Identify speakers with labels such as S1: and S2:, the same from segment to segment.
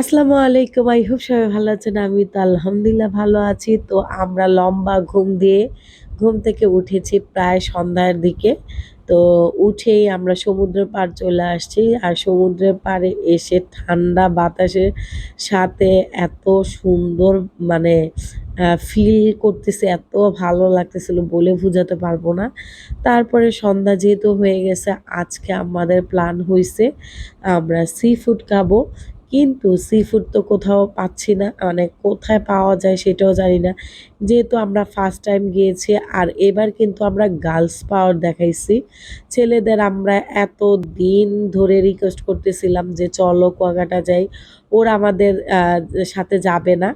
S1: আসসালামু আলাইকুম, I hope সবাই ভালো আছেন। আমি তো আলহামদুলিল্লাহ ভালো আছি। তো আমরা লম্বা ঘুম দিয়ে ঘুম থেকে উঠেছি প্রায় সন্ধ্যার দিকে। তো উঠেই আমরা সমুদ্রের পাড় চলে আসছি আর সমুদ্রের পাড়ে এসে ঠান্ডা বাতাসের সাথে এত সুন্দর মানে ফিল করতেছে, এত ভালো লাগতেছিল বলে বোঝাতে পারব না। তারপরে সন্ধ্যা যেহেতু হয়ে গেছে, আজকে আমাদের প্ল্যান হয়েছে আমরা সি ফুড খাব। কিন্তু সি ফুড তো কোথাও পাচ্ছি না। মানে কোথায় পাওয়া যায় সেটাও জানি না। যেহেতু আমরা ফার্স্ট টাইম গিয়েছি, আর এবার কিন্তু আমরা গার্লস পাওয়ার দেখাইছি। ছেলেদের আমরা এত দিন ধরে রিকোয়েস্ট করতেছিলাম যে চলো কুয়াকাটা যাই। ওরা আমাদের সাথে যাবে না।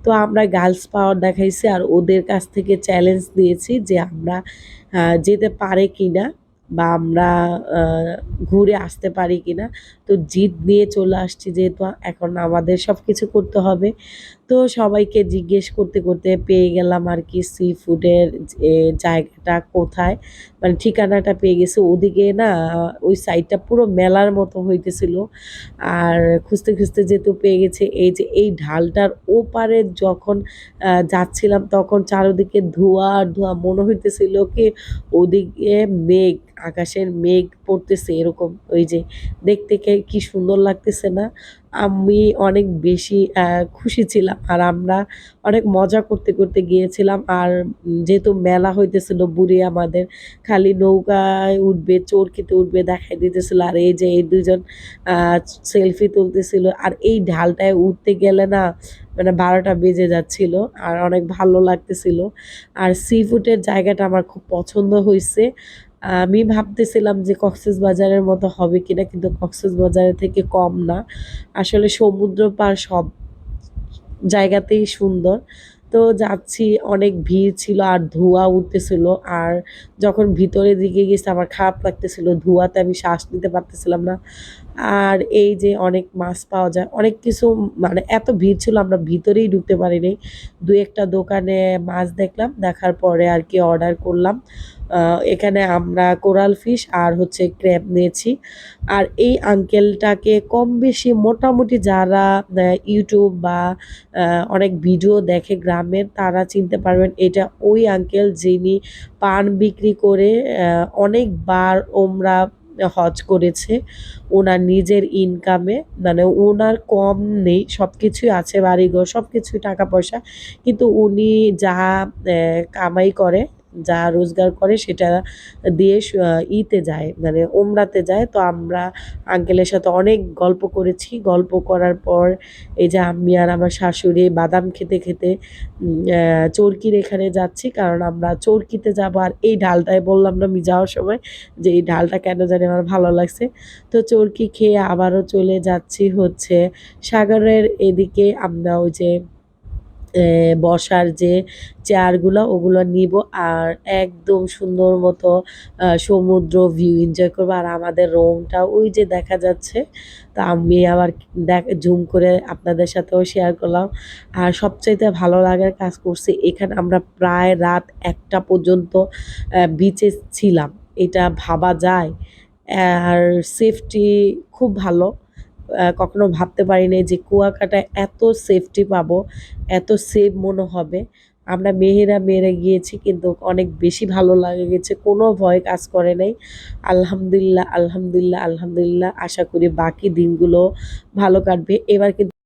S1: তো আমরা গার্লস পাওয়ার দেখাইছি আর ওদের কাছ থেকে চ্যালেঞ্জ দিয়েছি যে আমরা যেতে পারে কি না বা আমরা ঘুরে আসতে পারি কি না। তো জিদ নিয়ে চলে আসছি যেহেতু এখন আমাদের সব কিছু করতে হবে। তো সবাইকে জিজ্ঞেস করতে করতে পেয়ে গেলাম আর কি সি ফুডের জায়গাটা কোথায়। মানে ঠিকানাটা পেয়ে গেছে। ওদিকে না, ওই সাইডটা পুরো মেলার মতো হইতেছিল। আর খুঁজতে খুঁজতে যেহেতু পেয়ে গেছে, এই যে এই ঢালটার ওপারে যখন যাচ্ছিলাম তখন চারোদিকে ধোঁয়া আর ধোঁয়া। মনে হইতেছিল কি ওদিকে মেঘ। আকাশের মেঘ পড়তেছে এরকম, ওই যে দেখতে কি সুন্দর লাগতেছে না? আমি অনেক বেশি খুশি ছিলাম আর আমরা অনেক মজা করতে করতে গিয়েছিলাম আর যেহেতু মেলা হইতেছিল বুড়ি আমাদের, খালি নৌকায় উঠবে চরকিতে উঠবে দেখাই দিতেছিল আর এই যে এই দুজন সেলফি তুলতেছিল আর এই ঢালটায় উঠতে গেলে না মানে বারোটা বেজে যাচ্ছিল আর অনেক ভালো লাগতেছিল। আর সি ফুডের জায়গাটা আমার খুব পছন্দ হয়েছে আমি ভাবতেছিলাম যে কক্সেস বাজারের মতো হবে কিনা, কিন্তু কক্সেস বাজারের থেকে কম না। আসলে সমুদ্র পার সব জায়গাতেই সুন্দর। তো যাচ্ছি, অনেক ভিড় ছিল আর ধোঁয়া উঠতেছিল। আর যখন ভিতরের দিকে গেছে, আমার খারাপ লাগতেছিল। ধোঁয়াতে আমি শ্বাস নিতে পারতেছিলাম না। আর এই যে অনেক মাছ পাওয়া যায়, অনেক কিছু মানে এত ভিড় ছিল আমরা ভিতরেই ঢুকতে পারিনি। দু একটা দোকানে মাছ দেখলাম, দেখার পরে আর কি অর্ডার করলাম। এখানে আমরা কোরাল ফিশ আর হচ্ছে ক্র্যাব নিয়েছি। আর এই আঙ্কেলটাকে কম বেশি মোটামুটি যারা ইউটিউব বা অনেক ভিডিও দেখে গ্রামের তারা চিনতে পারবেন এটা ওই আঙ্কেল যিনি পান বিক্রি করে অনেকবার ওমরা হজ করেছে, ওনার নিজের ইনকামে মানে ওনার কম নেই সব কিছুই আছে বাড়িঘর সব কিছুই টাকা পয়সা, কিন্তু উনি যা কামাই করে যা রোজগার করে সেটা দিয়ে ইতে যায় মানে ওমরাতে যায়। তো আমরা আঙ্কেলের সাথে অনেক গল্প করেছি। গল্প করার পর এই যে আমি আর আমার শাশুড়ি বাদাম খেতে খেতে চরকির এখানে যাচ্ছি। কারণ আমরা চরকিতে যাব আর এই ডালটায় বললাম না আমি যাওয়ার সময় যে এই ডালটা কেন জানি আমার ভালো লাগছে। তো চরকি খেয়ে আবারও চলে যাচ্ছি হচ্ছে সাগরের এদিকে। আমরা ওই যে বসার যে চেয়ারগুলো, ওগুলো নিব আর একদম সুন্দর মতো সমুদ্র ভিউ এনজয় করব। আর আমাদের রোমটা ওই যে দেখা যাচ্ছে, তা আমি আবার দেখ জুম করে আপনাদের সাথেও শেয়ার করলাম। আর সবচাইতে ভালো লাগার কাজ করছে, এখানে আমরা প্রায় রাত একটা পর্যন্ত বিচে ছিলাম। এটা ভাবা যায়। আর সেফটি খুব ভালো। কখনো ভাবতে পারিনি যে কুয়াকাটায় এত সেফটি পাবো, এত সেফ মনে হবে। আমরা মেয়েরা মেয়েরা গিয়েছি কিন্তু অনেক বেশি ভালো লাগে গেছে, কোনো ভয় কাজ করে নাই। আলহামদুলিল্লাহ আলহামদুলিল্লাহ আলহামদুলিল্লাহ, আশা করি বাকি দিনগুলো ভালো কাটবে। এবার কিন্তু